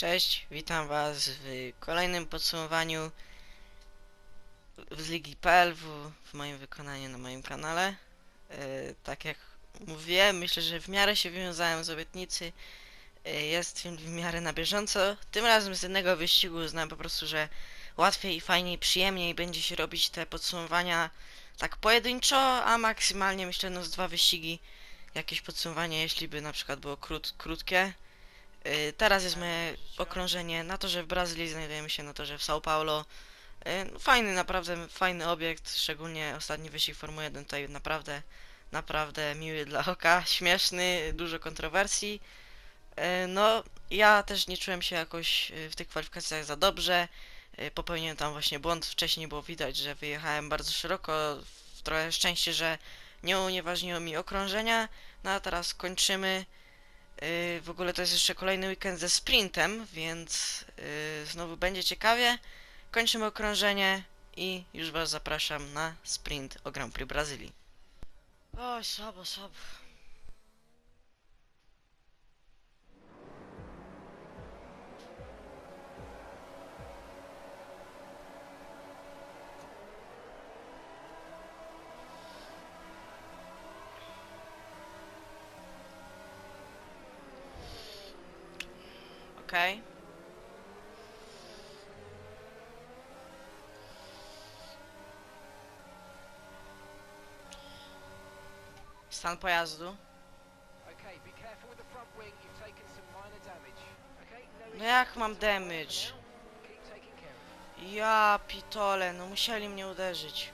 Cześć, witam Was w kolejnym podsumowaniu z Ligi PL w, moim wykonaniu na moim kanale. E, tak jak mówiłem, myślę, że w miarę się wywiązałem z obietnicy. E, jest w miarę na bieżąco. Tym razem z jednego wyścigu uznałem po prostu, że łatwiej fajniej, przyjemniej będzie się robić te podsumowania tak pojedynczo, a maksymalnie myślę no z dwa wyścigi jakieś podsumowanie, jeśli by na przykład było krót, krótkie. Y, Teraz jest moje okrążenie na torze w Brazylii, znajdujemy się na torze w São Paulo. Y, no, Fajny, naprawdę fajny obiekt, szczególnie ostatni wyścig Formuły 1 tutaj naprawdę, naprawdę miły dla oka, śmieszny, dużo kontrowersji. Y, No, ja też nie czułem się jakoś w tych kwalifikacjach za dobrze. Popełniłem tam właśnie błąd, wcześniej było widać, że wyjechałem bardzo szeroko, trochę szczęście, że nie unieważniło mi okrążenia. No a teraz kończymy. Yy, w ogóle to jest jeszcze kolejny weekend ze sprintem, więc yy, znowu będzie ciekawie. Kończymy okrążenie i już Was zapraszam na sprint o Grand Prix Brazylii. Oj, słabo, słabo. Damage. Okay, no No issues jak mam damage? Ja pitole, no musieli mnie uderzyć.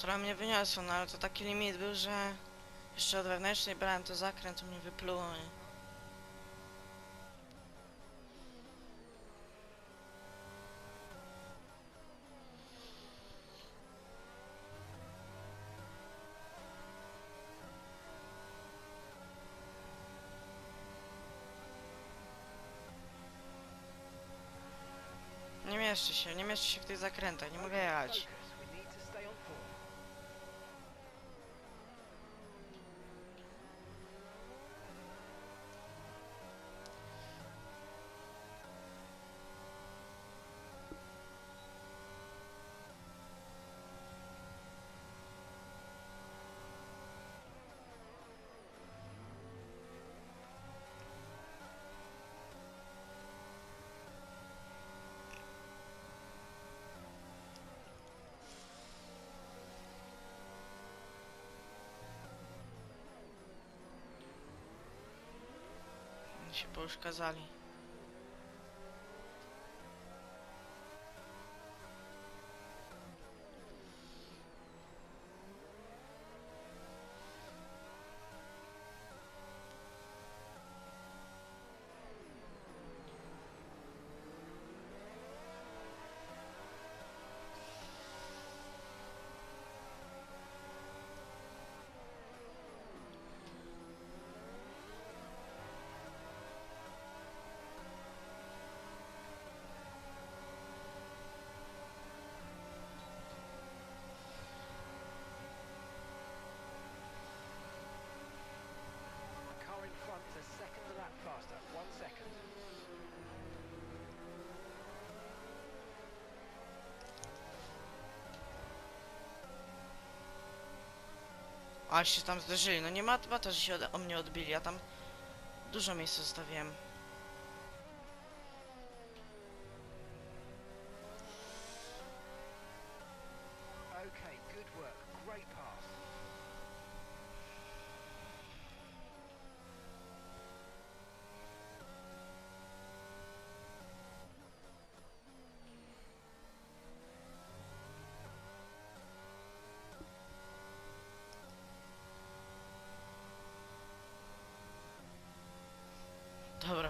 Trochę mnie wyniosło, no ale to taki limit był, że jeszcze od wewnętrznej brałem to zakręt, to mnie wypluło. Nie? Nie mieszczę się, nie mieszczę się w tych zakrętach, nie mogę jechać. Oni się pouszkadzali. A się tam zderzyli, no nie ma to, że się o mnie odbili, ja tam dużo miejsca zostawiłem.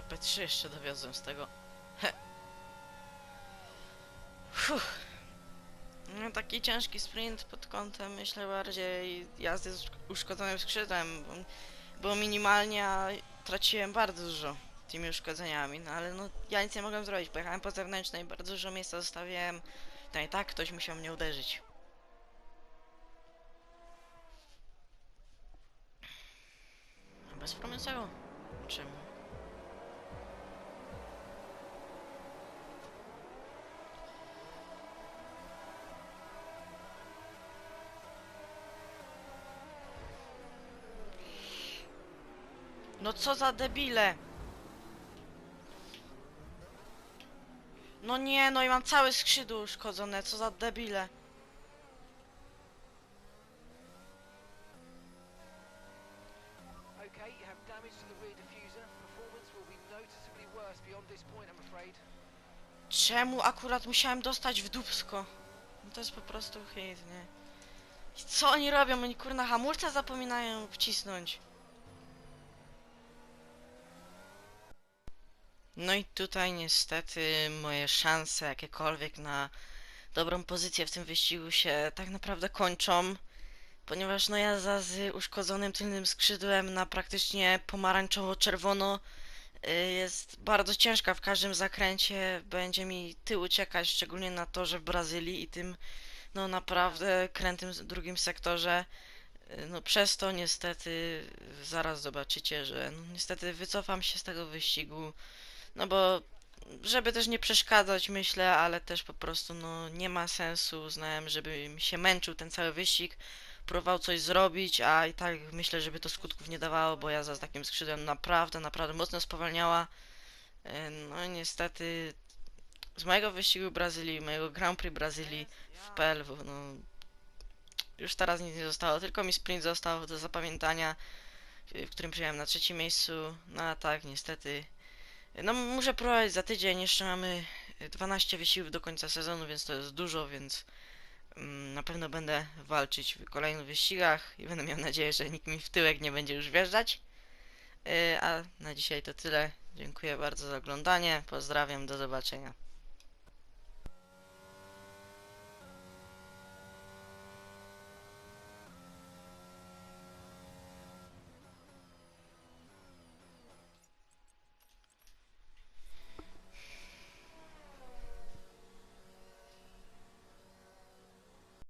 P3 jeszcze dowiozłem z tego. He. Fuh. No taki ciężki sprint pod kątem, myślę bardziej jazdy z uszkodzonym skrzydłem, bo, bo minimalnie traciłem bardzo dużo tymi uszkodzeniami, no ale no ja nic nie mogłem zrobić, pojechałem po zewnętrznej, bardzo dużo miejsca zostawiłem, no i tak ktoś musiał mnie uderzyć. Bez promesego? Czemu? No co za debile! No nie, no i mam całe skrzydło uszkodzone, co za debile. Czemu akurat musiałem dostać w dupsko? No to jest po prostu hit, nie? I co oni robią? Oni kurna hamulca zapominają wcisnąć. No i tutaj niestety moje szanse jakiekolwiek na dobrą pozycję w tym wyścigu się tak naprawdę kończą. Ponieważ no jazda z uszkodzonym tylnym skrzydłem na praktycznie pomarańczowo-czerwono y, jest bardzo ciężka w każdym zakręcie. Będzie mi tył uciekać, szczególnie na torze w Brazylii i tym no naprawdę krętym drugim sektorze. Y, No przez to niestety zaraz zobaczycie, że no, niestety wycofam się z tego wyścigu. No bo żeby też nie przeszkadzać myślę, ale też po prostu no nie ma sensu uznałem, żebym się męczył ten cały wyścig próbował coś zrobić, a i tak myślę, żeby to skutków nie dawało, bo jazda z takim skrzydłem naprawdę, naprawdę mocno spowalniała. E, No niestety z mojego wyścigu Brazylii, mojego Grand Prix Brazylii w PLW, no już teraz nic nie zostało, tylko mi sprint został do zapamiętania, w którym przyjąłem na trzecim miejscu, no a tak niestety, no muszę próbować za tydzień, jeszcze mamy 12 wysiłków do końca sezonu, więc to jest dużo, więc Mm, Na pewno będę walczyć w kolejnych wyścigach i będę miał nadzieję, że nikt mi w tyłek nie będzie już wjeżdżać. Yy, A na dzisiaj to tyle. Dziękuję bardzo za oglądanie. Pozdrawiam, do zobaczenia.